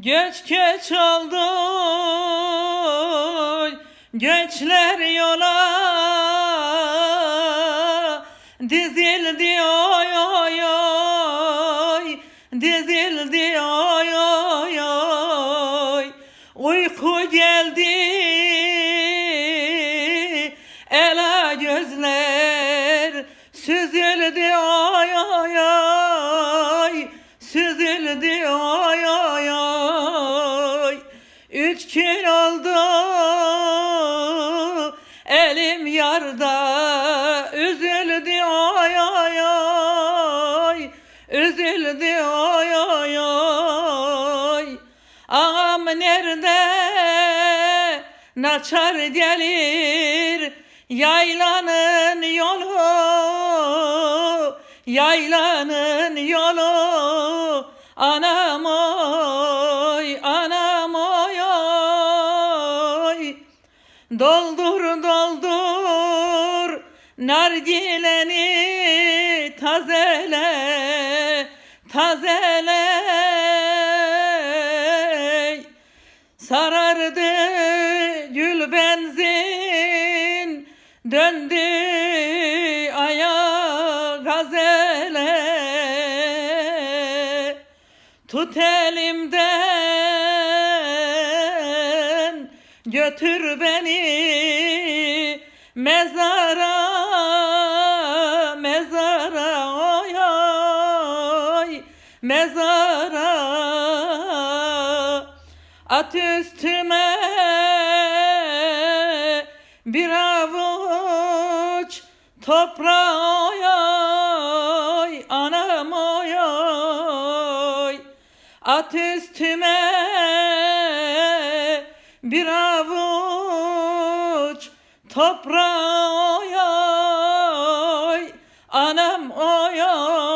Geç geç oldu Göçler yola. Dizildi oy oy oy. Dizildi oy oy oy. Uyku geldi. Ela gözler. Süzüldü oy oy oy. Süzüldü oy oy Üç gün oldu Elim yarda. Üzüldü oy oy oy Üzüldü oy oy oy Ağam nerede? Naçar gelir Yaylanın yolu. Yaylanın yolu. Anam oy Doldur doldur. Nargileni tazele tazele. Sarardı gül benzin döndü aya gazele. Tut elimden götür beni mezara mezara oy oy. Mezara at üstüme bir avuç toprağı oy oy anam oy oy. At üstüme bir avuç toprağı oy oy Anam oy oy